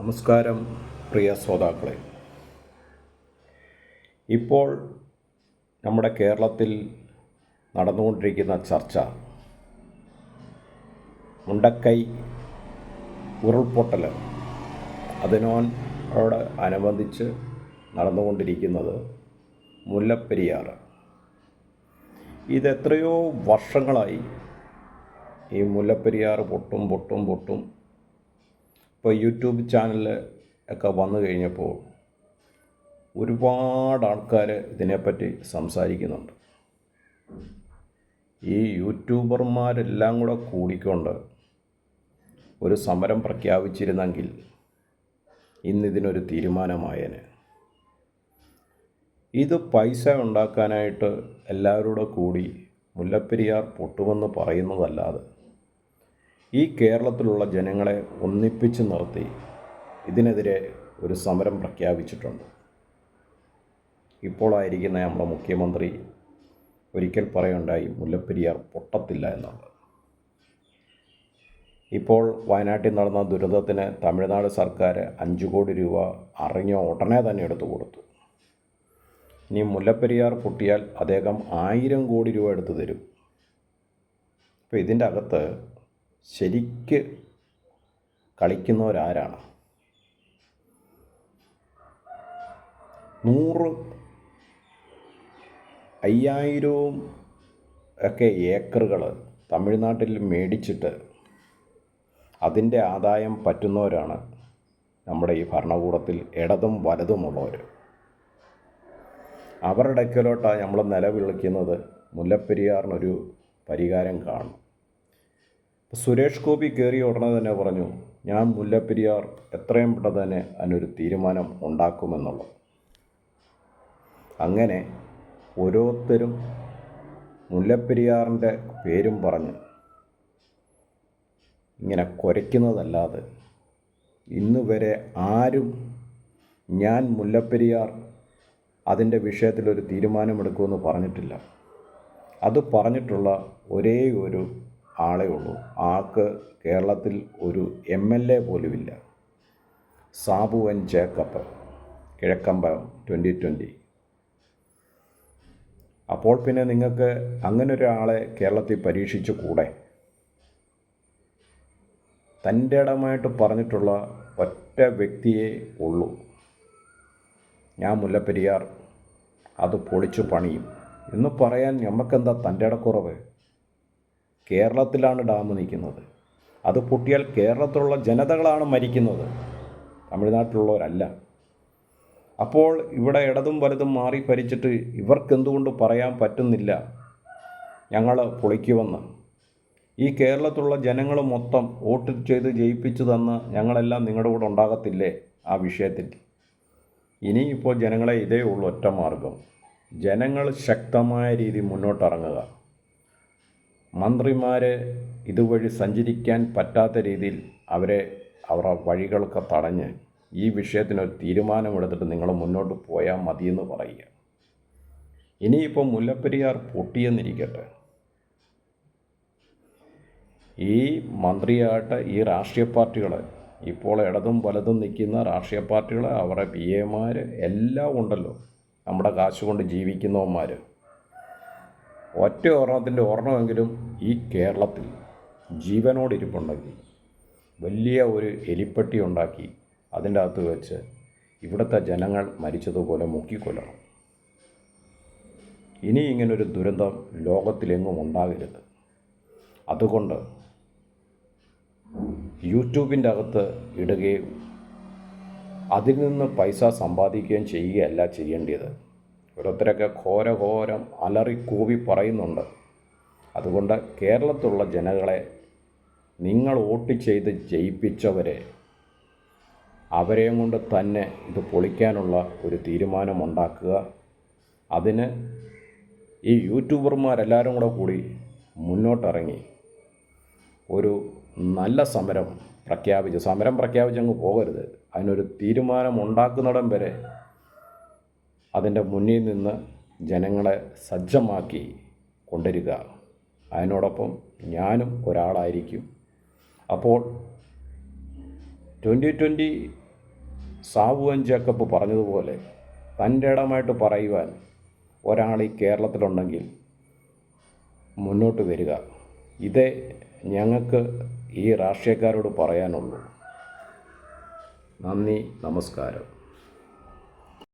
നമസ്കാരം പ്രിയ ശ്രോതാക്കളെ. ഇപ്പോൾ നമ്മുടെ കേരളത്തിൽ നടന്നുകൊണ്ടിരിക്കുന്ന ചർച്ച മുണ്ടക്കൈ ഉരുൾപൊട്ടൽ അതിനോട് അനുബന്ധിച്ച് നടന്നുകൊണ്ടിരിക്കുന്നത് മുല്ലപ്പെരിയാർ. ഇതെത്രയോ വർഷങ്ങളായി ഈ മുല്ലപ്പെരിയാർ പൊട്ടും പൊട്ടും പൊട്ടും ഇപ്പോൾ യൂട്യൂബ് ചാനൽ ഒക്കെ വന്നു കഴിഞ്ഞപ്പോൾ ഒരുപാട് ആൾക്കാർ ഇതിനെപ്പറ്റി സംസാരിക്കുന്നുണ്ട്. ഈ യൂട്യൂബർമാരെല്ലാം കൂടെ കൂടിക്കൊണ്ട് ഒരു സമരം പ്രഖ്യാപിച്ചിരുന്നെങ്കിൽ ഇന്നിതിനൊരു തീരുമാനമായേനെ. ഇത് പൈസ ഉണ്ടാക്കാനായിട്ട് എല്ലാവരോടും കൂടി മുല്ലപ്പെരിയാർ പൊട്ടുമെന്ന് പറയുന്നതല്ലാതെ ഈ കേരളത്തിലുള്ള ജനങ്ങളെ ഒന്നിപ്പിച്ച് നിർത്തി ഇതിനെതിരെ ഒരു സമരം പ്രഖ്യാപിച്ചിട്ടുണ്ട്. ഇപ്പോളായിരിക്കുന്ന നമ്മുടെ മുഖ്യമന്ത്രി ഒരിക്കൽ പറയുണ്ടായി മുല്ലപ്പെരിയാർ പൊട്ടത്തില്ല എന്നുള്ളത്. ഇപ്പോൾ വയനാട്ടിൽ നടന്ന ദുരിതത്തിന് തമിഴ്നാട് സർക്കാർ അഞ്ച് കോടി രൂപ അറിഞ്ഞ ഉടനെ തന്നെ എടുത്തു കൊടുത്തു. ഇനി മുല്ലപ്പെരിയാർ പൊട്ടിയാൽ അദ്ദേഹം ആയിരം കോടി രൂപ എടുത്തു തരും. അപ്പോൾ ഇതിന്റെ അകത്ത് ശരിക്ക് കളിക്കുന്നവരാരാണ്? നൂറ് അയ്യായിരവും ഒക്കെ ഏക്കറുകൾ തമിഴ്നാട്ടിൽ മേടിച്ചിട്ട് അതിന്റെ ആദായം പറ്റുന്നവരാണ് നമ്മുടെ ഈ ഭരണകൂടത്തിൽ ഇടതും വലതുമുള്ളവർ അവരുടെ അടുക്കലോട്ടാണ് നമ്മൾ നിലവിളിക്കുന്നത് മുല്ലപ്പെരിയാറിനൊരു പരിഹാരം കാണും. സുരേഷ് ഗോപി കയറിയ ഉടനെ തന്നെ പറഞ്ഞു ഞാൻ മുല്ലപ്പെരിയാർ എത്രയും പെട്ടെന്ന് തന്നെ അതിനൊരു തീരുമാനം ഉണ്ടാക്കുമെന്നുള്ളത് അങ്ങനെ ഓരോരുത്തരും മുല്ലപ്പെരിയാറിന്റെ പേരും പറഞ്ഞ് ഇങ്ങനെ കുരയ്ക്കുന്നതല്ലാതെ ഇന്ന് വരെ ആരും ഞാൻ മുല്ലപ്പെരിയാർ അതിന്റെ വിഷയത്തിലൊരു തീരുമാനമെടുക്കുമെന്ന് പറഞ്ഞിട്ടില്ല. അത് പറഞ്ഞിട്ടുള്ള ഒരേ ഒരു ആളേ ഉള്ളൂ. ആൾക്ക് കേരളത്തിൽ ഒരു എം എൽ എ പോലുമില്ല. Sabu N Jacob Kizhakkambalam twenty twenty അപ്പോൾ പിന്നെ നിങ്ങൾക്ക് അങ്ങനെ ഒരാളെ കേരളത്തിൽ പരീക്ഷിച്ചു കൂടെ? തന്റെ ഇടമായിട്ട് പറഞ്ഞിട്ടുള്ള ഒറ്റ വ്യക്തിയെ ഉള്ളൂ. ഞാൻ മുല്ലപ്പെരിയാർ. അത് പൊളിച്ചു പണിയും. എന്ന് പറയാൻ നമുക്കെന്താ തന്റെ ഇടക്കുറവ്? കേരളത്തിലാണ് ഡാം നിൽക്കുന്നത്. അത് പൊട്ടിയാൽ കേരളത്തിലുള്ള ജനതകളാണ് മരിക്കുന്നത്. തമിഴ്നാട്ടിലുള്ളവരല്ല. അപ്പോൾ ഇവിടെ ഇടതും വലതും മാറി ഭരിച്ചിട്ട് ഇവർക്കെന്തുകൊണ്ട് പറയാൻ പറ്റുന്നില്ല? ഞങ്ങൾ പൊളിക്കുമെന്ന്. ഈ കേരളത്തിലുള്ള ജനങ്ങൾ മൊത്തം വോട്ട് ചെയ്ത് ജയിപ്പിച്ചു തന്ന് ഞങ്ങളെല്ലാം നിങ്ങളുടെ കൂടെ ഉണ്ടാകത്തില്ലേ ആ വിഷയത്തിൽ? ഇനിയിപ്പോൾ ജനങ്ങളെ ഇതേ ഉള്ളൂ ഒറ്റ മാർഗം. ജനങ്ങൾ ശക്തമായ രീതി മുന്നോട്ടിറങ്ങുക മന്ത്രിമാർ ഇതുവഴി സഞ്ചരിക്കാൻ പറ്റാത്ത രീതിയിൽ അവരെ അവരുടെ വഴികളൊക്കെ തടഞ്ഞ് ഈ വിഷയത്തിനൊരു തീരുമാനമെടുത്തിട്ട് നിങ്ങൾ മുന്നോട്ട് പോയാൽ മതിയെന്ന് പറയുക. ഇനിയിപ്പോൾ മുല്ലപ്പെരിയാർ പൊട്ടിയെന്നിരിക്കട്ടെ. ഈ മന്ത്രിയായിട്ട് ഈ രാഷ്ട്രീയ പാർട്ടികൾ ഇപ്പോൾ ഇടതും വലതും നിൽക്കുന്ന രാഷ്ട്രീയ പാർട്ടികൾ അവരുടെ പി എമാർ എല്ലാം ഉണ്ടല്ലോ. നമ്മുടെ കാശുകൊണ്ട് ജീവിക്കുന്നവന്മാർ ഒറ്റ ഓർണത്തിന്റെ ഓർണമെങ്കിലും ഈ കേരളത്തിൽ ജീവനോടിരിപ്പുണ്ടെങ്കിൽ വലിയ ഒരു എലിപ്പെട്ടി ഉണ്ടാക്കി അതിന്റെ അകത്ത് വെച്ച് ഇവിടുത്തെ ജനങ്ങൾ മരിച്ചതുപോലെ മുക്കിക്കൊല്ലണം. ഇനി ഇങ്ങനൊരു ദുരന്തം ലോകത്തിലെങ്ങും ഉണ്ടാകരുത്. അതുകൊണ്ട് യൂട്യൂബിന്റെ അകത്ത് ഇടുകയും അതിൽ നിന്ന് പൈസ സമ്പാദിക്കുകയും ചെയ്യുകയല്ല ചെയ്യേണ്ടത്. ഓരോരുത്തരൊക്കെ ഘോരഘോരം അലറി കൂവി പറയുന്നുണ്ട്. അതുകൊണ്ട് കേരളത്തിലുള്ള ജനങ്ങളെ നിങ്ങൾ വോട്ട് ചെയ്ത് ജയിപ്പിച്ചവരെ അവരെയും കൊണ്ട് തന്നെ ഇത് പൊളിക്കാനുള്ള ഒരു തീരുമാനമുണ്ടാക്കുക. അതിന് ഈ യൂട്യൂബർമാരെല്ലാവരും കൂടെ കൂടി മുന്നോട്ടിറങ്ങി. ഒരു നല്ല സമരം പ്രഖ്യാപിച്ച് സമരം പ്രഖ്യാപിച്ചങ്ങ് പോകരുത്. അതിനൊരു തീരുമാനമുണ്ടാക്കുന്നിടം വരെ അതിന്റെ മുന്നിൽ നിന്ന് ജനങ്ങളെ സജ്ജമാക്കി കൊണ്ടുവരിക. അതിനോടൊപ്പം ഞാനും ഒരാളായിരിക്കും. അപ്പോൾ ട്വന്റി ട്വന്റി സാവുവൻ ജേക്കബ് പറഞ്ഞതുപോലെ തന്റെ ഇടമായിട്ട് പറയുവാൻ ഒരാൾ ഈ കേരളത്തിലുണ്ടെങ്കിൽ മുന്നോട്ട് വരിക. ഇതേ ഞങ്ങൾക്ക് ഈ രാഷ്ട്രീയക്കാരോട് പറയാനുള്ളൂ. നന്ദി നമസ്കാരം.